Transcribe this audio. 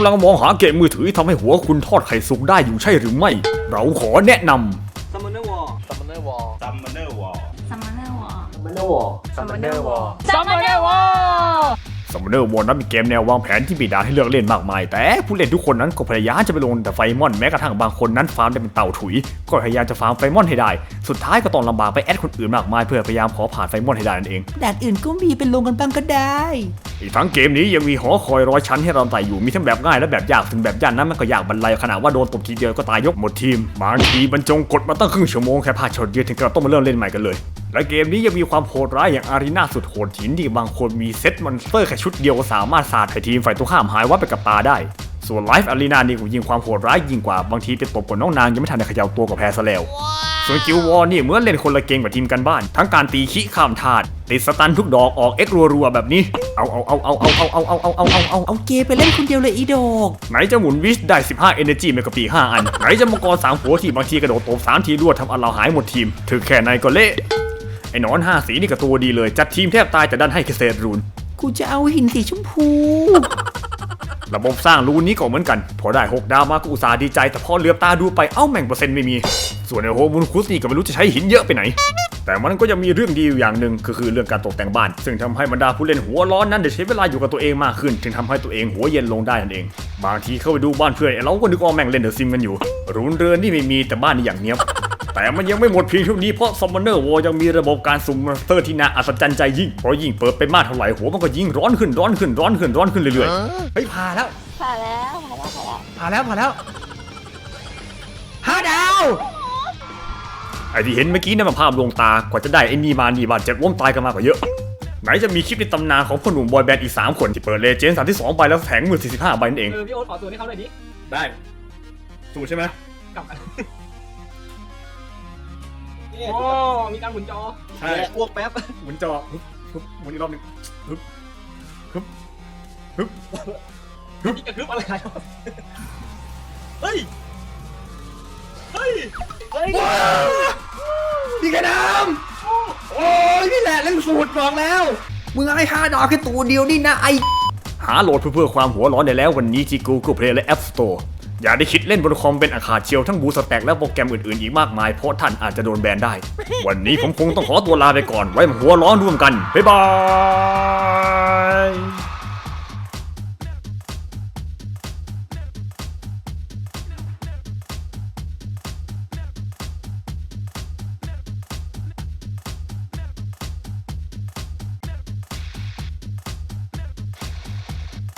ำลังมองหาเกมมือถือที่ทำให้หัวคุณทอดไข่สุกได้อยู่ใช่หรือไม่ เราขอแนะนำซัมเมอร์วอลซัมเมอร์วอล ซัมมอนเนอร์วอลซัมมอนเนอร์วอลซัมเมอร์วอลซัมเมอร์วอลซัมมอนเนอร์วอล s ัมมอนเนอร์วอนั้นเป็นเกมแนววางแผนที่มีด่านให้เลือกเล่นมากมาย แต่ผู้เล่นทุกคนนั้นก็พยายามจะไปลงแต่ไฟมอนแม้กระทั่งบางคนนั้นฟาร์มได้เป็นเต่าถุย ก็พยายามจะฟาร์มไฟมอนให้ได้ สุดท้ายก็ต้องลำบากไปแอดคนอื่นมากมายเพื่อพยายามขอผ่านไฟมอนให้ได้นั่นเองด่านอื่นก็มีเป็นลงกันบ้างก็ได้อีกทั้งเกมนี้ยังมีหอคอยร้อยชั้นให้เราไต่อยู่มีทั้งแบบง่ายและแบบยากถึงแบบยากนั้นมันก็ยากบรรลัยขนาดว่าโดนตบทีเดียวก็ตายยกหมดทีมบางทีบรรจงกดมาตั้งครึ่งชั่วโมงแค่พลาดช็อตเดียวถึงกับต้องมาเริ่มเล่นใหม่กันเลย และเกมนี้ยังมีความโหดร้ายอย่างอารีนาสุดโหดหินที่บางคนมีเซตมอนสเตอร์แค่ชุดเดียวก็สามารถสาดให้ทีมฝ่ายตรงข้ามหายวับไปกับตาได้ ส่วนไลฟ์อารีนานี่ก็ยิ่งความโหดร้ายยิ่งกว่า บางทีไปตบกับน้องนางยังไม่ทันได้เขย่าตัวกับแพ้ซะแล้ว ส่วนกิลวอร์นี่เหมื่อนเล่นคนละเกมกับทีมกันบ้าน ทั้งการตีขี้ข้ามถาดติดสตันทุกดอกออกเอ็กรัวๆแบบนี้เอาเอาเอาเอาเอาเอาเอาเอาเอาเอาเอาเอาเอาเกไปเล่นคนเดียวเลยอีดอก ไหนจะหมุนวิชได้ 15 Energy เมกะปี 5 อัน ไหนจะมังกรสามหัวที่บางทีกระโดดตบสามทีรวดทำอันเราหายหมดทีม ถึงแค่ไหนก็เละ ไอ้หนอนห้าสีนี่ก็ตัวดีเลย จัดทีมแทบตายแต่ดันให้เกษตรรูน กูจะเอาหินสีชมพู ระบบสร้างรูนนี้ก็เหมือนกัน พอได้6ดาวมาก็อุตส่าห์ดีใจ แต่พอเหลือบตาดูไปเอ้าแม่งเปอร์เซ็นต์ไม่มี ส่วนไอ้โฮมูลคุสนี่ก็ไม่รู้จะใช้หินเยอะไปไหน แต่มันก็ยังมีเรื่องดีอยู่อย่างหนึ่งก็คือเรื่องการตกแต่งบ้าน ซึ่งทำให้บรรดาผู้เล่นหัวร้อนนั้นได้ใช้เวลาอยู่กับตัวเองมากขึ้น ถึงทำให้ตัวเองหัวเย็นลงได้นั่นเอง บางทีเข้าไปดูบ้านเพื่อนไอ้เราก็นึกว่าแม่งเล่นเดอะซิมกันอยู่รูนเรือนนี่ไม่มีแต่บ้านนี่อย่างเนี้ยบ แต่มันยังไม่หมดเพียงเท่านี้เพราะ Summoner War ยังมีระบบการสุ่มมอนสเตอร์ที่น่าอัศจรรย์ใจยิ่งเพราะยิ่งเปิดไปมากเท่าไหร่หัวมันก็ยิ่งร้อนขึ้นร้อนขึ้นร้อนขึ้นร้อนขึ้นเรื่อยๆเฮ้ยผ่านแล้วผ่านแล้วผ่านแล้วผ่านแล้วผ่านแล้วผ่านแล้วห้าดาวไอที่เห็นเมื่อกี้นั่นมันภาพลวงตากว่าจะได้ไอ้นี่มานี่บาดเจ็บล้มตายกันมากกว่าเยอะไหนจะมีคลิปในตำนานของพ่อหนุ่มบอยแบนด์อีก 3 คนที่เปิดเลเจนด์32ใบแล้วแถงมือ45ใบนั่นเองเออพี่โอ๊ตขอตัวให้เขาหน่อยดิได้ถูกใช่ไหมกลับ โอ้มีการหมุนจอใช่อ้วกแป๊บหมุนจอฮึบฮึบหมุนอีกรอบหนึงฮึบฮึบฮึบนี่กระทึบอะไรกันเฮ้ย เฮ้ย เฮ้ยพี่กระดำโอ้ยนี่แหละเล่นสูตรบอกแล้ว มึงให้ห้าดาวแค่ตัวเดียวนี่นะไอหาโหลดเพื่อเพื่อความหัวร้อนได้แล้ววันนี้ที่ Google Play และ App Store อย่าได้คิดเล่นบนคอมเป็นอาคาเชียวทั้งบูสแต็กและโปรแกรมอื่นๆอีกมากมายเพราะท่านอาจจะโดนแบนได้ วันนี้ผมคงต้องขอตัวลาไปก่อนไว้มาหัวร้อนร่วมกันบ๊ายบาย